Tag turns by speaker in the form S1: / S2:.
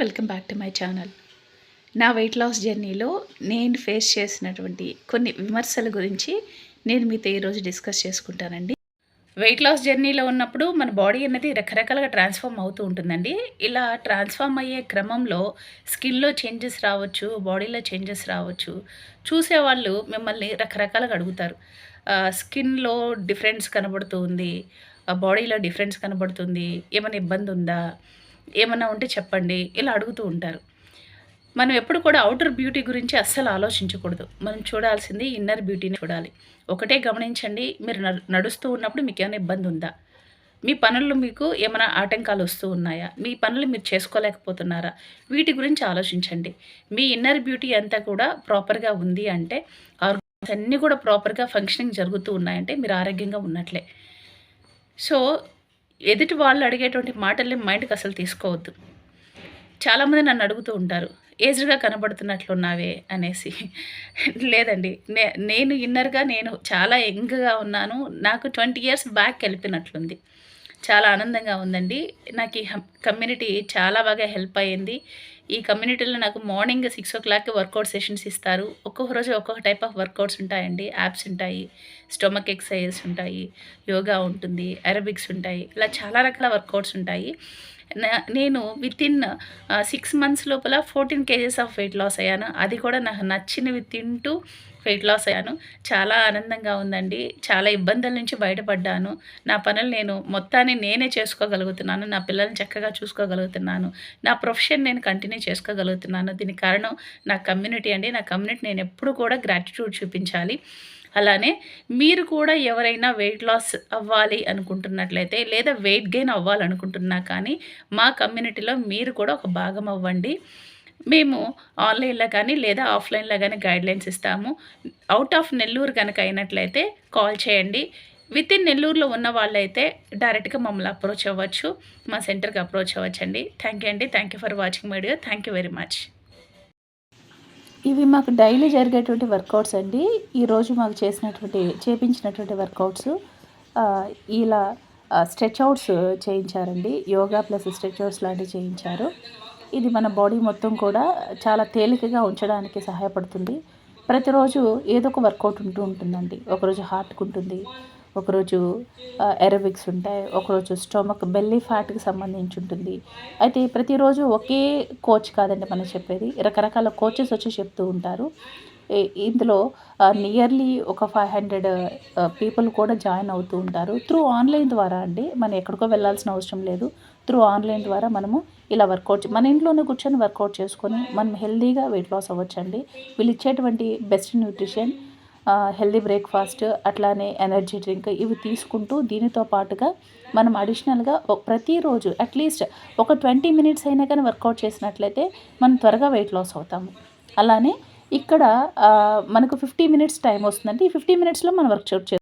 S1: Welcome back to my channel. నా weight loss జర్నీలో నేను ఫేస్ చేసినటువంటి కొన్ని విమర్శల గురించి నేను మీతో ఈరోజు డిస్కస్ చేసుకుంటానండి. వెయిట్ లాస్ జర్నీలో ఉన్నప్పుడు మన బాడీ అనేది రకరకాలుగా ట్రాన్స్ఫార్మ్ అవుతూ ఉంటుందండి. ఇలా ట్రాన్స్ఫార్మ్ అయ్యే క్రమంలో స్కిన్లో చేంజెస్ రావచ్చు బాడీలో చేంజెస్ రావచ్చు. చూసేవాళ్ళు మిమ్మల్ని రకరకాలుగా అడుగుతారు. స్కిన్లో డిఫరెన్స్ కనబడుతుంది బాడీలో డిఫరెన్స్ కనబడుతుంది ఏమైనా ఇబ్బంది ఉందా? ఏమన్నా ఉంటే చెప్పండి ఇలా అడుగుతూ ఉంటారు. మనం ఎప్పుడు కూడా అవుటర్ బ్యూటీ గురించి అస్సలు ఆలోచించకూడదు. మనం చూడాల్సింది ఇన్నర్ బ్యూటీని చూడాలి. ఒకటే గమనించండి మీరు నడు- నడుస్తూ ఉన్నప్పుడు మీకు ఏమైనా ఇబ్బంది ఉందా? మీ పనుల్లో మీకు ఏమైనా ఆటంకాలు వస్తూ ఉన్నాయా? మీ పనులు మీరు చేసుకోలేకపోతున్నారా? వీటి గురించి ఆలోచించండి. మీ ఇన్నర్ బ్యూటీ అంతా కూడా ప్రాపర్గా ఉంది అంటే ఆర్గన్స్ అన్నీ కూడా ప్రాపర్గా ఫంక్షనింగ్ జరుగుతూ ఉన్నాయంటే మీరు ఆరోగ్యంగా ఉన్నట్లే. సో ఎదుటి వాళ్ళు అడిగేటువంటి మాటల్ని మైండ్కి అసలు తీసుకోవద్దు. చాలామంది నన్ను అడుగుతూ ఉంటారు ఏజ్డ్గా కనబడుతున్నట్లున్నావే? అనేసి. లేదండి నే నేను ఇన్నర్గా నేను చాలా యంగ్గా ఉన్నాను నాకు ట్వంటీ ఇయర్స్ బ్యాక్ వెళ్ళిపోయినట్లుంది. చాలా ఆనందంగా ఉందండి. నాకు ఈ కమ్యూనిటీ చాలా బాగా హెల్ప్ అయ్యింది. ఈ కమ్యూనిటీలో నాకు మార్నింగ్ సిక్స్ ఓ క్లాక్కి వర్కౌట్ సెషన్స్ ఇస్తారు. ఒక్కొక్క రోజు ఒక్కొక్క టైప్ ఆఫ్ వర్కౌట్స్ ఉంటాయండి. యాప్స్ ఉంటాయి. స్టొమక్ ఎక్సర్సైజెస్ ఉంటాయి. యోగా ఉంటుంది. అరబిక్స్ ఉంటాయి. ఇలా చాలా రకాల వర్కౌట్స్ ఉంటాయి. నేను విత్ ఇన్ సిక్స్ మంత్స్ లోపల fourteen kgs of weight loss అయ్యాను. అది కూడా నాకు నచ్చినవి తింటూ వెయిట్ లాస్ అయ్యాను. చాలా ఆనందంగా ఉందండి. చాలా ఇబ్బందుల నుంచి బయటపడ్డాను. నా పనులు నేను మొత్తాన్ని నేనే చేసుకోగలుగుతున్నాను. నా పిల్లల్ని చక్కగా చూసుకోగలుగుతున్నాను. నా ప్రొఫెషన్ నేను కంటిన్యూ చేసుకోగలుగుతున్నాను. దీనికి కారణం నా కమ్యూనిటీ అండి. నా కమ్యూనిటీ నేను ఎప్పుడు కూడా గ్రాటిట్యూడ్ చూపించాలి. అలానే మీరు కూడా ఎవరైనా వెయిట్ లాస్ అవ్వాలి అనుకుంటున్నట్లయితే లేదా వెయిట్ గెయిన్ అవ్వాలనుకుంటున్నా కానీ మా కమ్యూనిటీలో మీరు కూడా ఒక భాగం అవ్వండి. మేము ఆన్లైన్లో కానీ లేదా ఆఫ్లైన్లో కానీ గైడ్లైన్స్ ఇస్తాము. అవుట్ ఆఫ్ నెల్లూరు కనుక అయినట్లయితే కాల్ చేయండి. విత్ ఇన్ నెల్లూరులో ఉన్న వాళ్ళైతే డైరెక్ట్గా మమ్మల్ని అప్రోచ్ అవ్వచ్చు. మా సెంటర్కి అప్రోచ్ అవ్వచ్చండి. థ్యాంక్ యూ అండి. Thank you for watching video. Thank you very much. ఇవి మాకు డైలీ జరిగేటువంటి వర్కౌట్స్ అండి. ఈరోజు మాకు చేసినటువంటి చేపించినటువంటి వర్కౌట్స్. ఇలా స్ట్రెచ్ అవుట్స్ చేయించారండి. యోగా ప్లస్ స్ట్రెచ్ అవుట్స్ లాంటివి చేయించారు. ఇది మన బాడీ మొత్తం కూడా చాలా తేలికగా ఉంచడానికి సహాయపడుతుంది. ప్రతిరోజు ఏదో ఒక వర్కౌట్ ఉంటూ ఉంటుందండి. ఒకరోజు హార్ట్కి ఉంటుంది. ఒకరోజు ఎరోబిక్స్ ఉంటాయి. ఒకరోజు స్టొమక్ బెల్లీ ఫ్యాట్కి సంబంధించి ఉంటుంది. అయితే ప్రతిరోజు ఒకే కోచ్ కాదండి మనం చెప్పేది. రకరకాల కోచెస్ వచ్చి చెప్తూ ఉంటారు. ఇందులో నియర్లీ ఒక ఫైవ్ హండ్రెడ్ పీపుల్ కూడా జాయిన్ అవుతూ ఉంటారు. త్రూ ఆన్లైన్ ద్వారా అండి మనం ఎక్కడికో వెళ్ళాల్సిన అవసరం లేదు. త్రూ ఆన్లైన్ ద్వారా మనము ఇలా వర్కౌట్ మన ఇంట్లోనే కూర్చొని వర్కౌట్ చేసుకొని మనం హెల్దీగా వెయిట్ లాస్ అవ్వచ్చండి. వీళ్ళు ఇచ్చేటువంటి బెస్ట్ న్యూట్రిషన్ హెల్దీ బ్రేక్ఫాస్ట్ అట్లానే ఎనర్జీ డ్రింక్ ఇవి తీసుకుంటూ దీనితో పాటుగా మనం అడిషనల్గా ప్రతిరోజు అట్లీస్ట్ ఒక ట్వంటీ మినిట్స్ అయినా కానీ వర్కౌట్ చేసినట్లయితే మనం త్వరగా వెయిట్ లాస్ అవుతాము. అలానే ఇక్కడ ఆ, మనకు ఫిఫ్టీ మినిట్స్ టైం వస్తుందంటే ఈ ఫిఫ్టీ మినిట్స్లో మనం వర్క్షాప్ చే